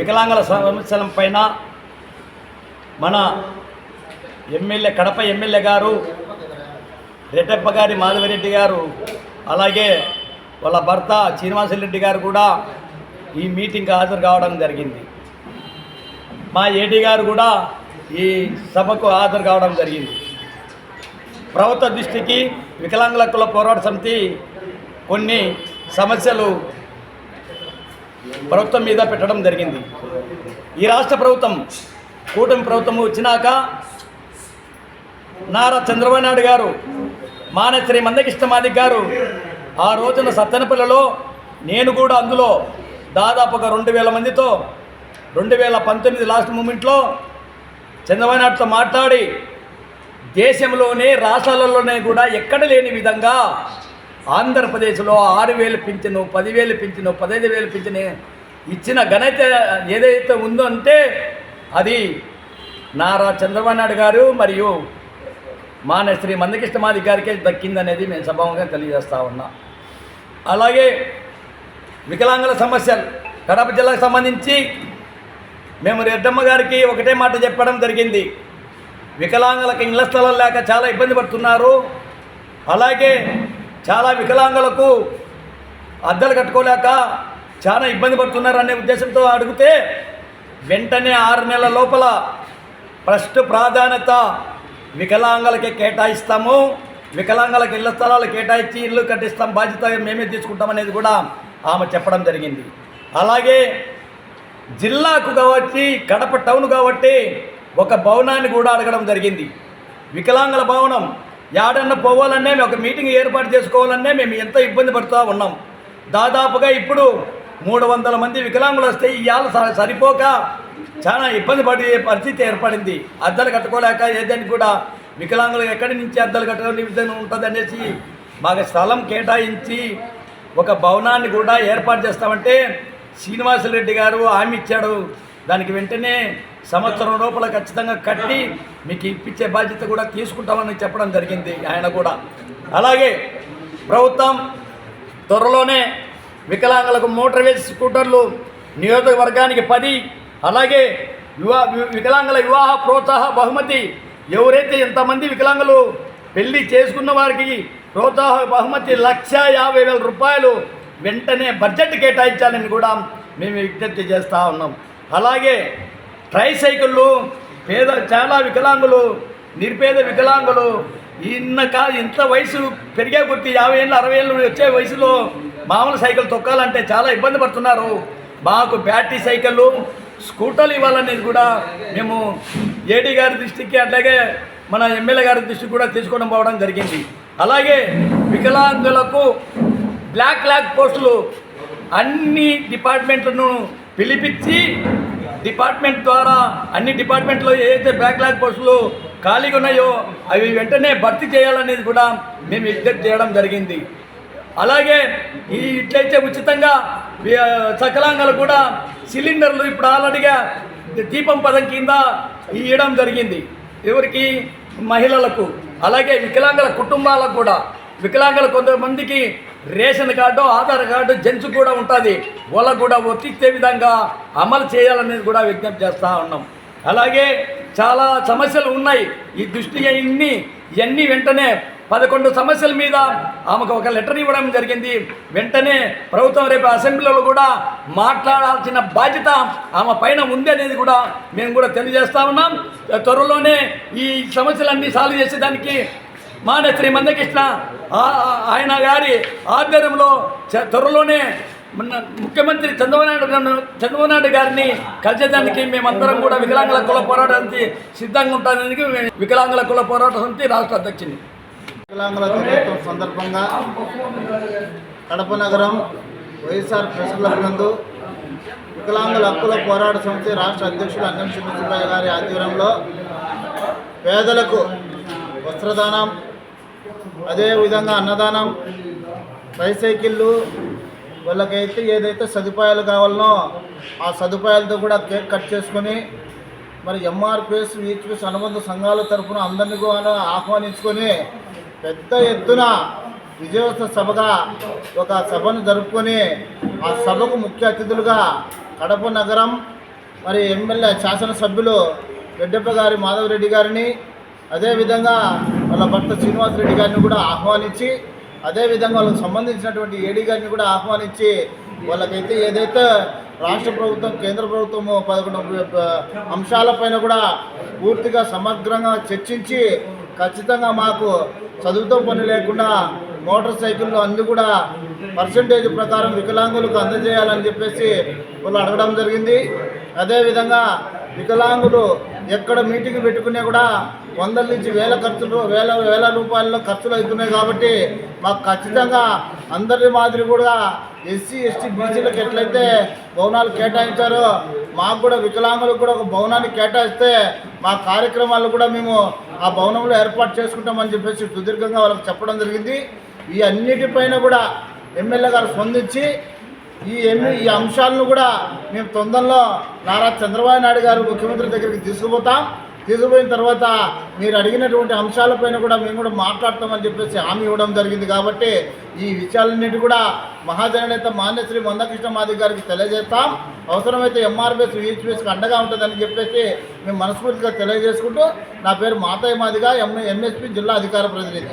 వికలాంగుల సమస్యల పైన మన ఎమ్మెల్యే కడప ఎమ్మెల్యే గారు రెడ్డప్ప గారి మాధవిరెడ్డి గారు అలాగే వాళ్ళ భర్త శ్రీనివాసరెడ్డి గారు కూడా ఈ మీటింగ్కి హాజరు కావడం జరిగింది. మా ఏడీ గారు కూడా ఈ సభకు హాజరు కావడం జరిగింది. ప్రభుత్వ దృష్టికి వికలాంగుల కుల పోరాట సమితి కొన్ని సమస్యలు ప్రభుత్వం మీద పెట్టడం జరిగింది. ఈ రాష్ట్ర ప్రభుత్వం కూటమి ప్రభుత్వం వచ్చినాక నారా చంద్రబాబు నాయుడు గారు మానశ్రీ మందకృష్ణమాది గారు ఆ రోజున సత్తెనపల్లిలో నేను కూడా అందులో దాదాపు ఒక రెండు వేల మందితో రెండు వేల పంతొమ్మిది లాస్ట్ మూమెంట్లో చంద్రబాబు నాయుడుతో మాట్లాడి దేశంలోనే రాష్ట్రాలలోనే కూడా ఎక్కడ లేని విధంగా ఆంధ్రప్రదేశ్లో ఆరు వేలు పింఛను పదివేలు పింఛను పదహైదు వేలు పింఛను ఇచ్చిన ఘనత ఏదైతే ఉందో అంటే అది నారా చంద్రబాబు నాయుడు గారు మరియు మాన శ్రీ మందకృష్ణమాది గారికే దక్కిందనేది మేము సభాముగా తెలియజేస్తా ఉన్నాం. అలాగే వికలాంగుల సమస్యలు కడప జిల్లాకు సంబంధించి మేము రెడ్డమ్మ గారికి ఒకటే మాట చెప్పడం జరిగింది. వికలాంగులకు ఇళ్ళ స్థలం లేక చాలా ఇబ్బంది పడుతున్నారు. అలాగే చాలా వికలాంగులకు అద్దెలు కట్టుకోలేక చాలా ఇబ్బంది పడుతున్నారు అనే ఉద్దేశంతో అడిగితే వెంటనే ఆరు నెలల లోపల ఫస్ట్ ప్రాధాన్యత వికలాంగులకి కేటాయిస్తాము. వికలాంగులకు ఇళ్ళ స్థలాలు కేటాయించి ఇల్లు కట్టిస్తాం. బాధ్యత మేమే తీసుకుంటాం అనేది కూడా ఆమె చెప్పడం జరిగింది. అలాగే జిల్లాకు కాబట్టి కడప టౌన్ కాబట్టి ఒక భవనాన్ని కూడా అడగడం జరిగింది. వికలాంగుల భవనం యాడన్న పోవాలనే ఒక మీటింగ్ ఏర్పాటు చేసుకోవాలన్నా మేము ఎంత ఇబ్బంది పడుతూ ఉన్నాం. దాదాపుగా ఇప్పుడు మూడు వందల మంది వికలాంగులు వస్తే ఇవాళ స- సరిపోక చాలా ఇబ్బంది పడే పరిస్థితి ఏర్పడింది. అద్దలు కట్టుకోలేక ఏదని కూడా వికలాంగులు ఎక్కడి నుంచి అద్దలు కట్టుకునే విధంగా ఉంటుంది అనేసి మాకు స్థలం కేటాయించి ఒక భవనాన్ని కూడా ఏర్పాటు చేస్తామంటే శ్రీనివాసరెడ్డి గారు హామీ ఇచ్చాడు. దానికి వెంటనే సంవత్సరం లోపల ఖచ్చితంగా కట్టి మీకు ఇప్పించే బాధ్యత కూడా తీసుకుంటామని చెప్పడం జరిగింది ఆయన కూడా. అలాగే ప్రభుత్వం త్వరలోనే వికలాంగులకు మోటార్ వేసి స్కూటర్లు నియోజకవర్గానికి పది అలాగే వివా వికలాంగుల వివాహ ప్రోత్సాహ బహుమతి ఎవరైతే ఎంతమంది వికలాంగులు పెళ్ళి చేసుకున్న వారికి ప్రోత్సాహ బహుమతి లక్ష యాభై వేల రూపాయలు వెంటనే బడ్జెట్ కేటాయించాలని కూడా మేము విజ్ఞప్తి చేస్తూ ఉన్నాం. అలాగే ట్రై సైకిళ్ళు పేద చాలా వికలాంగులు నిరుపేద వికలాంగులు ఇన్న కా ఇంత వయసు పెరిగే కొద్ది యాభై ఏళ్ళు అరవై ఏళ్ళు వచ్చే వయసులో మామూలు సైకిల్ తొక్కాలంటే చాలా ఇబ్బంది పడుతున్నారు. మాకు బ్యాటరీ సైకిళ్ళు స్కూటర్లు ఇవ్వాలనేది కూడా మేము ఏడీ గారి దృష్టికి అట్లాగే మన ఎమ్మెల్యే గారి దృష్టికి కూడా తీసుకోవడం పోవడం జరిగింది. అలాగే వికలాంగులకు బ్లాక్ బ్లాక్ పోస్టులు అన్ని డిపార్ట్మెంట్లను పిలిపించి డిపార్ట్మెంట్ ద్వారా అన్ని డిపార్ట్మెంట్లో ఏదైతే బ్యాక్లాగ్ పోస్టులు ఖాళీగా ఉన్నాయో అవి వెంటనే భర్తీ చేయాలనేది కూడా మేము విజ్ఞప్తి చేయడం జరిగింది. అలాగే ఈ ఇట్లయితే ఉచితంగా సకలాంగాలు కూడా సిలిండర్లు ఇప్పుడు ఆల్రెడీగా దీపం పదం కింద ఇవ్వడం జరిగింది. ఎవరికి? మహిళలకు. అలాగే వికలాంగుల కుటుంబాలకు కూడా. వికలాంగులు కొంతమందికి ration card Aadhaar card gents కూడా ఉంటుంది. వాళ్ళకు కూడా వర్తిచ్చే విధంగా అమలు చేయాలనేది కూడా విజ్ఞప్తి చేస్తూ ఉన్నాం. అలాగే చాలా సమస్యలు ఉన్నాయి. ఈ దృష్టి ఇన్ని ఇవన్నీ వెంటనే పదకొండు సమస్యల మీద ఆమెకు ఒక లెటర్ ఇవ్వడం జరిగింది. వెంటనే ప్రభుత్వం రేపు అసెంబ్లీలో కూడా మాట్లాడాల్సిన బాధ్యత ఆమె పైన ఉంది అనేది కూడా మేము కూడా తెలియజేస్తా ఉన్నాం. త్వరలోనే ఈ సమస్యలన్నీ సాల్వ్ చేసేదానికి మాన శ్రీ మందకృష్ణ. ఆ- ఆయన గారి ఆధ్వర్యంలో చ- త్వరలోనే ముఖ్యమంత్రి చంద్రబాబు గారిని- చంద్రబాబు నాయుడు గారిని కలిసేదానికి మేమందరం కూడా వికలాంగుల కుల పోరాటానికి సిద్ధంగా ఉంటానికి వికలాంగుల కుల పోరాట సమితి రాష్ట్ర అధ్యక్షుని. వికలాంగుల దినోత్సవం సందర్భంగా కడప నగరం వైఎస్ఆర్ ప్రెస్ క్లబ్ నందు వికలాంగుల హక్కుల పోరాట సమితి రాష్ట్ర అధ్యక్షుడు అన్నం చిన్నసుబ్బయ్య గారి ఆధ్వర్యంలో పేదలకు వస్త్రదానం అదేవిధంగా అన్నదానం ట్రైసైకిళ్ళు వాళ్ళకైతే ఏదైతే సదుపాయాలు కావాలనో ఆ సదుపాయాలతో కూడా కేక్ కట్ చేసుకొని మరి ఎంఆర్పిఎస్ వీచ్పిఎస్ అనుబంధ సంఘాల తరఫున అందరినీ కూడా ఆహ్వానించుకొని పెద్ద ఎత్తున విజయోత్సవ సభగా ఒక సభను జరుపుకొని ఆ సభకు ముఖ్య అతిథులుగా కడప నగరం మరి ఎమ్మెల్యే శాసనసభ్యులు రెడ్డప్ప గారి మాధవరెడ్డి గారిని అదేవిధంగా వాళ్ళ భర్త శ్రీనివాసరెడ్డి గారిని కూడా ఆహ్వానించి అదేవిధంగా వాళ్ళకి సంబంధించినటువంటి ఏడీ గారిని కూడా ఆహ్వానించి వాళ్ళకైతే ఏదైతే రాష్ట్ర ప్రభుత్వం కేంద్ర ప్రభుత్వము పదకొండు అంశాలపైన కూడా పూర్తిగా సమగ్రంగా చర్చించి ఖచ్చితంగా మాకు చదువుతో పని లేకుండా మోటార్ సైకిళ్ళు అన్నీ కూడా పర్సంటేజ్ ప్రకారం వికలాంగులకు అందజేయాలని చెప్పేసి వాళ్ళు అడగడం జరిగింది. అదేవిధంగా వికలాంగులు ఎక్కడ మీటింగ్ పెట్టుకునే కూడా వందల నుంచి వేల ఖర్చులు వేల వేల రూపాయల్లో ఖర్చులు అవుతున్నాయి కాబట్టి మాకు ఖచ్చితంగా అందరి మాదిరి కూడా ఎస్సీ ఎస్టీ బీసీలకు ఎట్లయితే భవనాలు కేటాయించారో మాకు కూడా వికలాంగులకు కూడా ఒక భవనాన్ని కేటాయిస్తే మా కార్యక్రమాలు కూడా మేము ఆ భవనంలో ఏర్పాటు చేసుకుంటామని చెప్పేసి సుదీర్ఘంగా వాళ్ళకి చెప్పడం జరిగింది. ఈ అన్నిటిపైన కూడా ఎమ్మెల్యే గారు స్పందించి ఈ ఎన్ని ఈ అంశాలను కూడా మేము తొందరలో నారా చంద్రబాబు నాయుడు గారు ముఖ్యమంత్రి దగ్గరికి తీసుకుపోతాం. తీసుకుపోయిన తర్వాత మీరు అడిగినటువంటి అంశాలపైన కూడా మేము కూడా మాట్లాడతామని చెప్పేసి హామీ ఇవ్వడం జరిగింది కాబట్టి ఈ విషయాలన్నిటి కూడా మహాజననేత మాన్యశ్రీ మందకృష్ణ మాది గారికి తెలియజేస్తాం. అవసరమైతే ఎంఆర్బీఎస్ విహెచ్పిఎస్కి అండగా ఉంటుందని చెప్పేసి మేము మనస్ఫూర్తిగా తెలియజేసుకుంటూ నా పేరు మాతయ్య మాదిగా ఎం ఎంఎస్పీ జిల్లా అధికార ప్రతినిధి.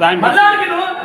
నన్ను